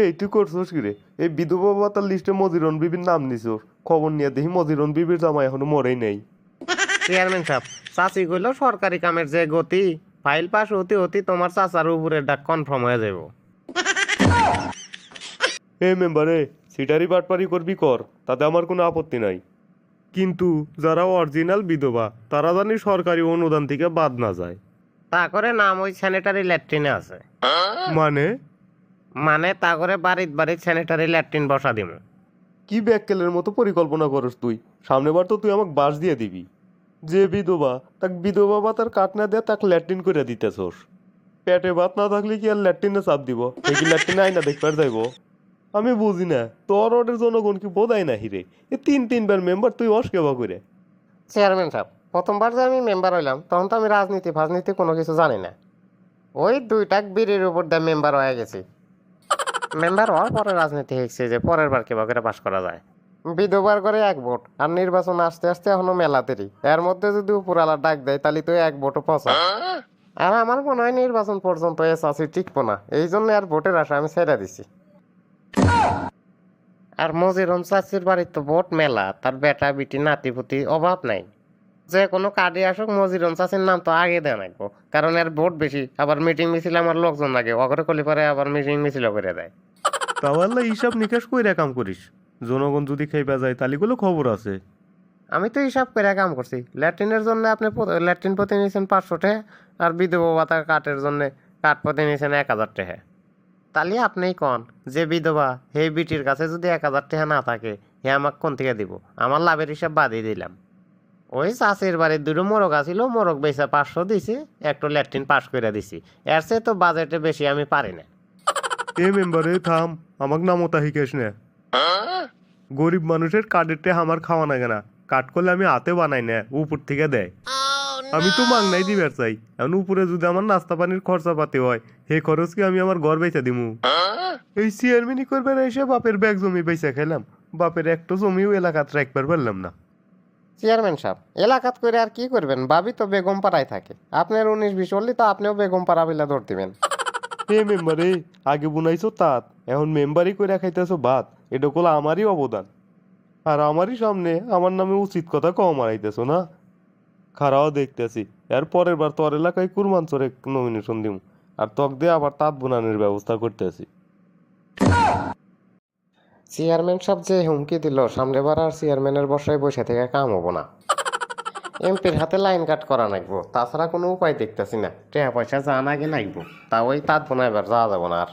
এই তুই করছোস কি রে এই বিধবা ভাতার লিস্টে মজিরন বিবির নাম নিছোস খবর নিয়ে দেখি মজিরন বিবির জামা এখনও মরেই নেই। চেয়ারম্যান সাহেব চাচি কইল সরকারি কামের যে গতি ফাইল পাস হতে হতে তোমার চাচার উপরে ডাক কনফার্ম হয়ে যাব। এ মেম্বারে সিটারি বাটপারি করবি কর তাতে আমার কোনো আপত্তি নাই। কিন্তু যারা অরিজিনাল বিধবা তারা জানি সরকারি অনুদান থেকে বাদ না যায় তা করে নাম ওই স্যানিটারি ল্যাট্রিনে আছে। মানে? মানে তা করে বাড়িত বাড়িত স্যানিটারি ল্যাট্রিন বসা দিব কি ব্যাককেলের মতো পরিকল্পনা করস তুই? সামনেবার তো তুই আমাকে বাস দিয়ে দিবি। যে বিধবা তাক বিধবা বা তার কাট না দেয়া তাক ল্যাট্রিন করে দিতেছোস। পেটে ভাত না থাকলে কি আর ল্যাট্রিনে চাপ দিব? এই কি ল্যাট্রিনে আইনা দেখবার যাইব? আমি বুঝি না তোর অর্ডার জনগণ কি বোধাই না হিরে এ তিন তিনবার মেম্বার তুই অসকেবা করে চেয়ারম্যান সাহেব প্রথমবার যে আমি মেম্বার হইলাম তখন তো আমি রাজনীতি ফাজনীতি কোনো কিছু জানি না। ওই দুইটা বিড়ির উপর দিয়ে মেম্বার হয়ে গেছি। মেম্বার হওয়ার পরে রাজনীতি হয়েছে যে পরের বার কেবা করে পাশ করা যায়। বিধবার করে এক ভোট আর নির্বাচন আসতে আসতে এখনও মেলা এর মধ্যে যদি উপরালা ডাক দেয়, তাহলে তো এক ভোটও পচা। আর আমার মনে হয় নির্বাচন পর্যন্ত এস আছে টিকবো না। এই জন্য আর ভোটের আশা আমি ছেড়ে দিছি। আর মজিরন চাচির বাড়ির তো ভোট মেলা, তার বেটা, বিটি নাতি পুতি অভাব নাই। যে কোনো কার্ডে আসুক মজিরন চাচির নাম তো আগে দেন রাখব কারণ এর ভোট বেশি আবার মিটিং মিছিল আমার লোকজন লাগে অগরে কলি পরে আবার মিটিং মিছিল করে দেয়। তাহলে হিসাব নিকাশ কইরা কাম করিস। জনগণ যদি খাইবা যায় তালিগুলো খবর আছে। আমি তো হিসাব করে কাম করছি। ল্যাট্রিনের জন্য আপনি ল্যাট্রিন প্রতি নিয়েছেন পাঁচশো টাকা আর বিধবা ভাতা কাঠের জন্য কাঠ প্রতি নিয়েছেন এক হাজার টাকা তাহলে আপনিই কন যে বিধবা হে বিটির কাছে যদি এক হাজার টাকা না থাকে হে আমাকে কোন থেকে দিব? আমার লাভের হিসাব বাদই দিলাম। ওই চাষের বাড়ির দুটো মোরগ আছিল, মোরগ বেচা পাঁচশো দিছি, একটু ল্যাট্রিন পাস করে দিছি। এর চেয়ে তো বাজেটে বেশি আমি পারি না। এ মেম্বারে, থাম, আমাক নামতা হিকেশ নে। গরিব মানুষের কার্ডেরটে আমার খাওয়া না। কাট করলে আমি হাতে বানাই না, উপর থেকে দেয়। আমি তো মাংনাই দিবার চাই। এখন উপরে যদি আমার নাস্তা পানির খরচা পাতি হয় হে খরচ কি আমি আমার ঘর বেচা দিমু? এই চেয়ারম্যানই করবে এসে বাপের ব্যাগ জমি বেচা খেলাম বাপের একটা জমিও এলাকাত রাখবার পারলাম না। চেয়ারম্যান সাহেব, এলাকাত করে আর কি করবেন? ভাবি তো বেগম পাড়ায় থাকে। আপনার উনিশ বিশ হলে তো আপনিও বেগম পাড়া বিলা ধর দিবেন। হে মেম্বারে, আগে বুনাইছো তাঁত, এখন মেম্বারই করে খাইতেছো ভাত। এটা কোলা আমারই অবদান। আর আমারই সামনে আমার নামে উচিত কথা কম মারাইতেছো না? খারাও দেখতেছি। এর পরের বার তোর এলাকায় কুরমাঞ্চরে নমিনেশন দিম। আর তক দিয়ে আবার তাঁত বুনানোর ব্যবস্থা করতেছি। চেয়ারম্যান সব যে হুমকি দিল সামনে বার আর চেয়ারম্যানের বসায় বসে থেকে কাম হব না। এমপির হাতে লাইন কাট করা নাকবো তাছাড়া কোনো উপায় দেখতেছি না। টাকা পয়সা যা নাগে নাকবো তা ওই তাঁত বোনা এবার যাওয়া যাব না আর।